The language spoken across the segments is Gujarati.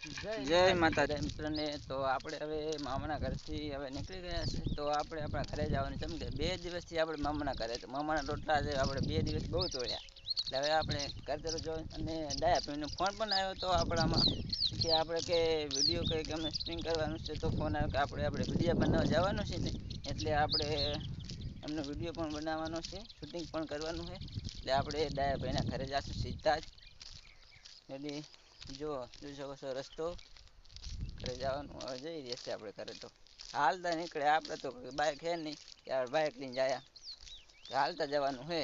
જય માતાજી. મિત્રને. તો આપણે હવે મામાના ઘરથી હવે નીકળી ગયા છે તો આપણે આપણા ઘરે જવાનું છે. કે બે દિવસથી આપણે મામાના ઘરે તો મામાના રોટલા છે. આપણે બે દિવસ બહુ તોડ્યા એટલે હવે આપણે ઘર તરફ જો અને ડાયા ભાઈનો ફોન પણ આવ્યો તો આપણામાં કે આપણે કે વીડિયો કંઈક અમે સ્ટ્રીમ કરવાનું છે. તો ફોન આવ્યો કે આપણે આપણે વીડિયો બનાવવા જવાનું છે ને? એટલે આપણે એમનો વીડિયો પણ બનાવવાનો છે. શૂટિંગ પણ કરવાનું છે. એટલે આપણે ડાયા ભાઈના ઘરે જઈશું સીધા જ. એટલે જો જોઈ શકો છો, રસ્તો. ઘરે જવાનું હવે જઈ રહ્યા છે આપણે ઘરે તો. હાલતા નીકળે, આપણે તો બાઇક છે નહીં, કે બાઇક લઈને જાય. હાલતા જવાનું છે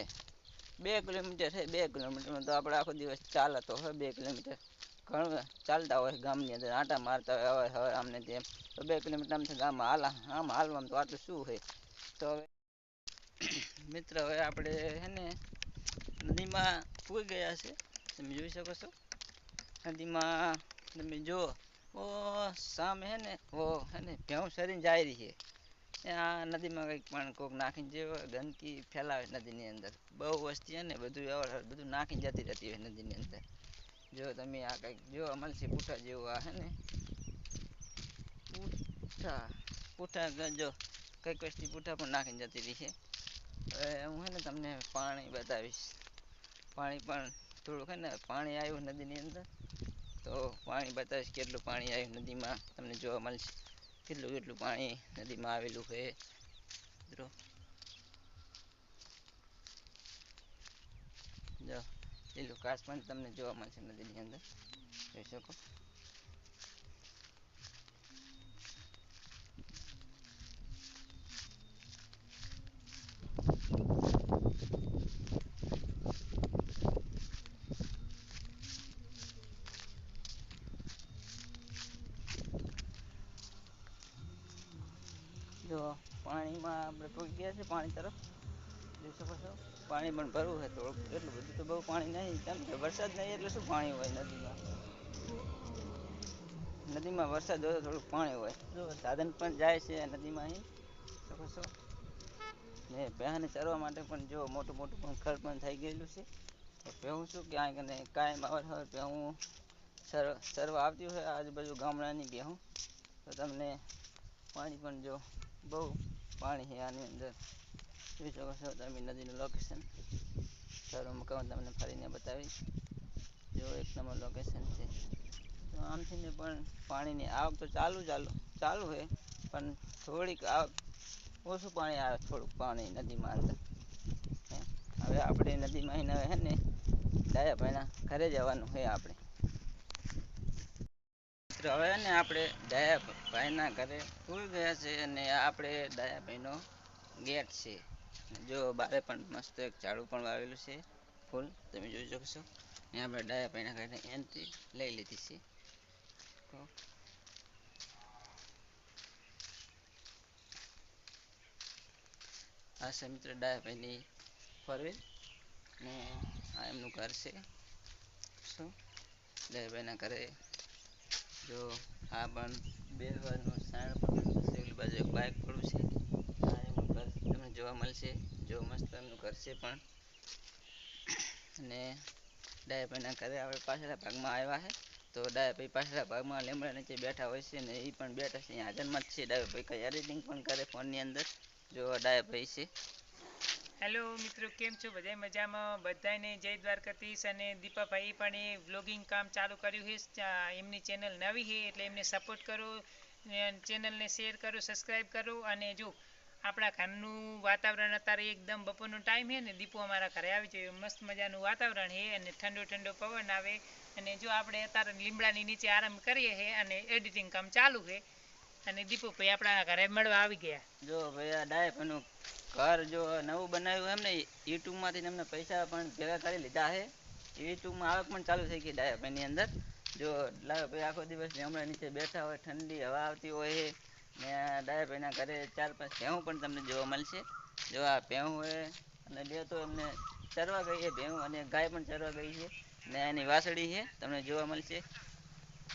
બે કિલોમીટર છે બે કિલોમીટરમાં તો આપણે આખો દિવસ ચાલતો હોય, બે કિલોમીટર. ઘણું ચાલતા હોય ગામની અંદર, આંટા મારતા હોય, હવે હવે આમને તેમ તો બે કિલોમીટર આમથી ગામમાં હાલા, આમ હાલવામાં તો આટલું શું છે તો હવે મિત્ર, હવે આપણે છે ને નદીમાં પૂઈ ગયા છે. તમે જોઈ શકો છો? નદીમાં તમે જો ઓ સામે હે ને, ઓ હે ને ભેંસ સરીને જાય રહી છે. ત્યાં નદીમાં કંઈક પણ કોક નાખીને જે ગંદકી ફેલાવે નદીની અંદર. બહુ વસ્તી છે ને, બધું બધું નાખીને જતી રહેતી હોય નદીની અંદર. જો તમે આ કંઈક જોવા અમલસી પૂઠા જેવું આ હે ને. પૂઠા પૂઠા જો, કંઈક વસ્તી પૂઠા પણ નાખીને જતી રહી છે. હવે હું હે ને તમને પાણી બતાવીશ. પાણી પણ થોડુંક હે ને, પાણી આવ્યું નદીની અંદર. તો પાણી બતાવીશ કેટલું પાણી આવ્યું નદીમાં. તમને જોવા મળશે. કેટલું કેટલું પાણી નદીમાં આવેલું છે. જો, લીલું ઘાસ પણ તમને જોવા મળશે નદીની અંદર. જોઈ શકો? જો, પાણીમાં આપણે પહોંચી ગયા છે પાણી તરફ. જોઈ શકો પાણી પણ ભરવું છે થોડુંક. એટલું બધું તો બહુ પાણી નહીં. કેમ કે વરસાદ નહીં એટલે શું પાણી હોય નદીમાં? નદીમાં વરસાદ હોય થોડુંક પાણી હોય. જો, સાધન પણ જાય છે નદીમાં અહીં. શકો છો. ને ભેંસને ચરવા માટે પણ જો મોટું મોટું પણ ઘર પણ થઈ ગયેલું છે. તો ભેહું શું કે કને કાયમ આવે હોય પહેવું સર સરવા આવતી હોય આજુબાજુ ગામડાની બેહું. તો તમને પાણી પણ જો બહુ પાણી છે આની અંદર. જોઈ શકો છો તમે નદીનું લોકેશન સારું મકાન તમને ફરીને બતાવીશ. જો એક નંબર લોકેશન છે. તો આમથી ને પણ પાણીની આવક તો ચાલુ ચાલુ ચાલુ છે. પણ થોડીક આવક, ઓછું પાણી આવે, થોડુંક પાણી નદીમાં અંદર. હવે આપણે નદીમાં હવે હે ને ડાયાભાઈના ઘરે જવાનું છે આપણે. હવે ને આપણે દયાભાઈના ઘરે પૂરી ગયા છે અને આપણે દયાભાઈનો ગેટ છે. જો બારે પણ મસ્ત એક ઝાડુ પણ વાવેલું છે, ફૂલ. તમે જોઈ શકો છો આપણે દયાભાઈના ઘરે એન્ટ્રી લઈ લીધી છે. આ છે મિત્ર ડાયાભાઈની ફરવે ને આ એમનું ઘર છે. શું? ડાયાભાઈના ઘરે જો આ પણ બે હજારનું સાણ પણ ઓલી બાજુ એક બાઇક પડ્યું છે. ઘર તમને જોવા મળશે. જો મસ્ત એમનું ઘર છે પણ. અને ડાયાભાઈના ઘરે આપણે પાછળના ભાગમાં આવ્યા છે. તો ડાયાભાઈ પાછળના ભાગમાં લીમડા નીચે બેઠા હોય છે ને એ પણ બેઠા છે. હાજરમાં જ છે. ડાયાભાઈ કંઈ એડિટિંગ પણ કરે ફોનની અંદર. જો ડાયાભાઈ છે. હેલો મિત્રો, કેમ છો? બધા મજામાં? બધાને જય દ્વારકાધીશ અને દીપાભાઈ પણ એ વ્લોગિંગ કામ ચાલુ કર્યું છે. એમની ચેનલ નવી છે, એટલે એમને સપોર્ટ કરો ચેનલને શેર કરો સબસ્ક્રાઈબ કરો. અને જો, આપણા ઘરનું વાતાવરણ અત્યારે એકદમ બપોરનો ટાઈમ છે ને, દીપો અમારા ઘરે આવી છે મસ્ત મજાનું વાતાવરણ છે અને ઠંડો ઠંડો પવન આવે. અને જો આપણે અત્યારે લીમડાની નીચે આરામ કરીએ છીએ અને એડિટિંગ કામ ચાલુ છે. અને દીપુભાઈ આપણા ઘરે મળવા આવી ગયા. જો ભાઈ આ ડાયફનું ઘર જો નવું બનાવ્યું એમ ને યુટ્યુબમાંથી એમને પૈસા પણ ભેગા કરી લીધા છે. યુટ્યુબમાં આવક પણ ચાલુ થઈ ગઈ ડાયફની અંદર. જો ભાઈ આખો દિવસ હમણાં નીચે બેઠા હોય, ઠંડી હવા આવતી હોય ને ડાયફ એના ઘરે ચાર પાંચ ભેહું પણ તમને જોવા મળશે. જો આ ભેહું હોય અને બે તો એમને ચરવા ગઈ છે ભેહું, અને ગાય પણ ચરવા ગઈ છે. ને એની વાસળી છે, તમને જોવા મળશે.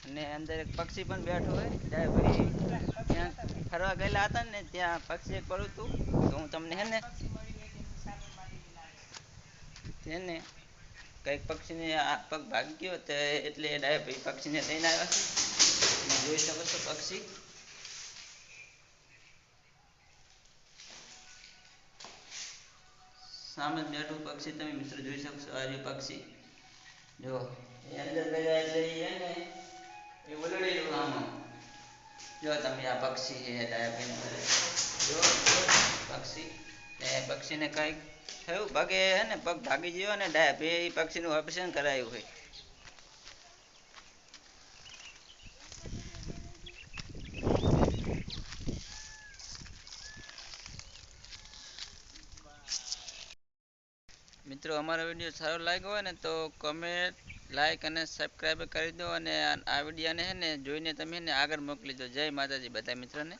અને અંદર એક પક્ષી પણ બેઠો હોય ડાયાભાઈ ત્યાં ફરવા ગયેલા હતા ને, ત્યાં પક્ષી કરું હતું. તો હું તમને હે ને તેને કંઈક પક્ષીને આ પગ ભાગી ગયો તો એટલે ડાયાભાઈ પક્ષીને લઈને આવ્યા છે. જોઈ શકો છો પક્ષી. સામે જ બેઠું પક્ષી તમે મિત્રો જોઈ શકશો આ રહ્યું પક્ષી. જો, એ અંદર ગયા એટલે જો તમે આ પક્ષી છે ડાયાબિન જો પક્ષી. ને પક્ષીને કંઈક થયું, પગે હે ને પગ ભાગી ગયો ને ડાયા એ પક્ષીનું ઓપરેશન કરાયું હોય. મિત્રો, અમારો વીડિયો સારો લાગ્યો હોય ને તો કમેન્ટ લાઈક અને સબસ્ક્રાઈબ કરી દો અને આ વિડીયોને હે ને જોઈને તમે ને આગળ મોકલી દો. જય માતાજી બધા મિત્રોને.